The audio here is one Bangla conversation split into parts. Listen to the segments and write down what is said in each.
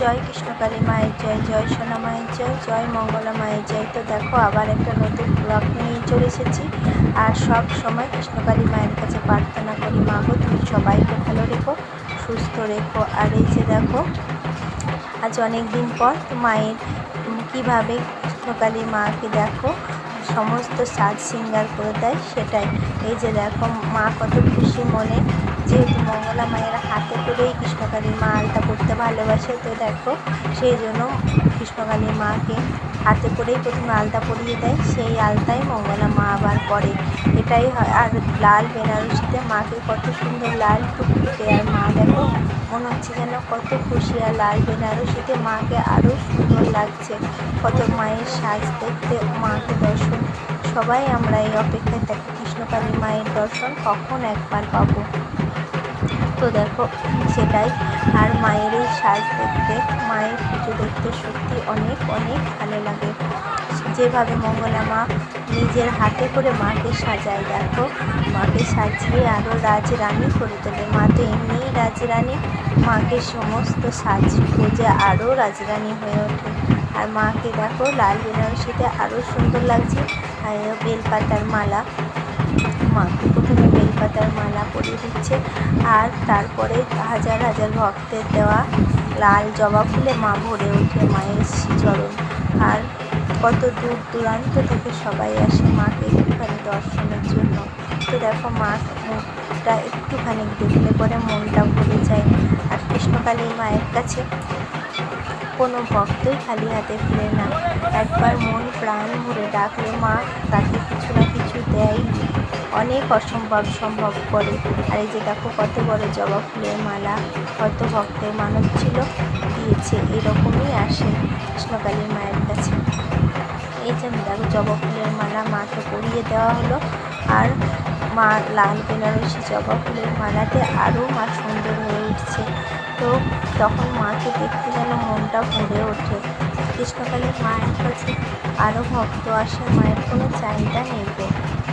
জয় কৃষ্ণকালী মায়ের জয় জয় সোনা মায়ের জয় জয় মঙ্গলা মায়ের জয়। তো দেখো, আবার একটা নতুন ব্লগ নিয়ে চলে এসেছি। আর সব সময় কৃষ্ণকালী মায়ের কাছে প্রার্থনা করি, মা গো, তুমি সবাইকে ভালো রেখো, সুস্থ রেখো। আর এই যে দেখো, আজ অনেক দিন পর মায়ের কীভাবে কৃষ্ণকালী মাকে দেখো, সমস্ত সাজ সিঙ্গার করে দেয় সেটাই। এই যে দেখো, মা কত খুশি মনে যেহেতু মঙ্গলা মায়ের হাতে করেই কৃষ্ণকালীর মা আলতা করতে ভালোবাসে, তো দেখো, সেই জন্য কৃষ্ণকালীর মাকে হাতে করেই প্রথমে আলতা পরিয়ে দেয়, সেই আলতাই মঙ্গলা মা আবার পরে এটাই হয়, আর লাল বেনারসিতে মাকে কত সুন্দর লাল টুকটুকে, আর মা দেখো, মনে হচ্ছে যেন কত খুশি, আর লাল বেনারসিতে মাকে আরও সুন্দর লাগছে। কত মায়ের সাজ দেখতে, মাকে দর্শন। সবাই আমরা এই অপেক্ষায় থাকি, কৃষ্ণকালী মায়ের দর্শন কখন একবার পাবো। তো দেখো, সেটাই। আর মায়ের এই সাজ দেখতে, মায়ের পুজো দেখতে সত্যি অনেক অনেক ভালো লাগে। যেভাবে মঙ্গলা মা নিজের হাতে করে মাকে সাজায়, দেখো। মাকে সাজিয়ে আরও রাজরানী করে তোলে। মা তো এমনিই রাজরানী, মাকে সমস্ত সাজ খুঁজে আরও রাজরানী হয়ে ওঠে। আর মাকে দেখো, লাল বেনারসিতে আরও সুন্দর লাগছে। আর বেলপাতার মালা মাকে প্রথমে বেলপাতার মালা পরিয়ে দিচ্ছে আর তারপরে হাজার হাজার ভক্তের দেওয়া লাল জবা ফুলে মা ভরে ওঠে মায়ের চরণ আর কত দূর দূরান্ত থেকে সবাই আসে মাকে একটুখানি দর্শনের জন্য। তো দেখো মা মুখটা একটুখানি দেখলে পরে মনটা ভরে যায়। আর কৃষ্ণকালী মায়ের কাছে কোনো ভক্তই খালি হাতে ফিরে না। একবার মন প্রাণ ভরে ডাকলে মা তাকে কিছু অনেক অসম্ভব সম্ভব করে। আর এই যে দেখো কত বড় জবা ফুলের মালা, কত ভক্তের মানব ছিল দিয়েছে। এরকমই আসে কৃষ্ণকালী মায়ের কাছে। এই যে দেখো জবা ফুলের মালা মাকে পরিয়ে দেওয়া হলো। আর মা লাল বেনারসি জবা ফুলের মালাতে আরও মা সুন্দর হয়ে উঠছে। তো তখন মাকে দেখতে যেন মনটা ভরে ওঠে। কৃষ্ণকালী মায়ের কাছে আরও ভক্ত আসে মায়ের কোনো চাহিদা নেই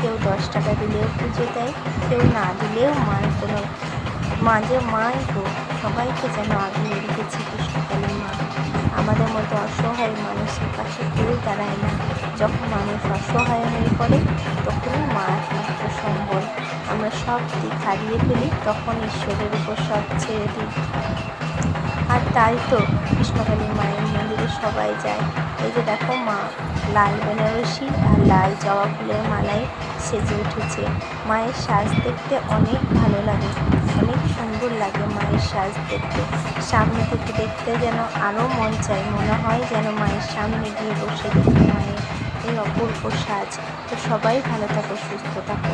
কেউ দশ টাকা দিলেও পুজো দেয়, কেউ না দিলেও মায়ের কোনো মা যে মাই গো, সবাইকে যেন আগিয়ে রেখেছে কৃষ্ণকালী মা। আমাদের মতো অসহায় মানুষের পাশে কেউ দাঁড়ায় না। যখন মানুষ অসহায় হয়ে পড়ে, তখনই মা একমাত্র সম্বল। আমরা সব দিক হারিয়ে ফেলি, তখন ঈশ্বরের উপর সব ছেড়ে দিই। আর তাই তো কৃষ্ণকালী মায়ের মন্দিরে সবাই যায়। এই যে দেখো মা লাল বেনারসি আর লাল জবা ফুলের মালায় সেজে উঠেছে। মায়ের সাজ দেখতে অনেক ভালো লাগে, অনেক সুন্দর লাগে মায়ের সাজ দেখতে। সামনে থেকে দেখতে যেন আরও মন চায়, মনে হয় যেন মায়ের সামনে গিয়ে বসে দেখি মায়ের এই অপূর্ব সাজ। তো সবাই ভালো থাকো, সুস্থ থাকো।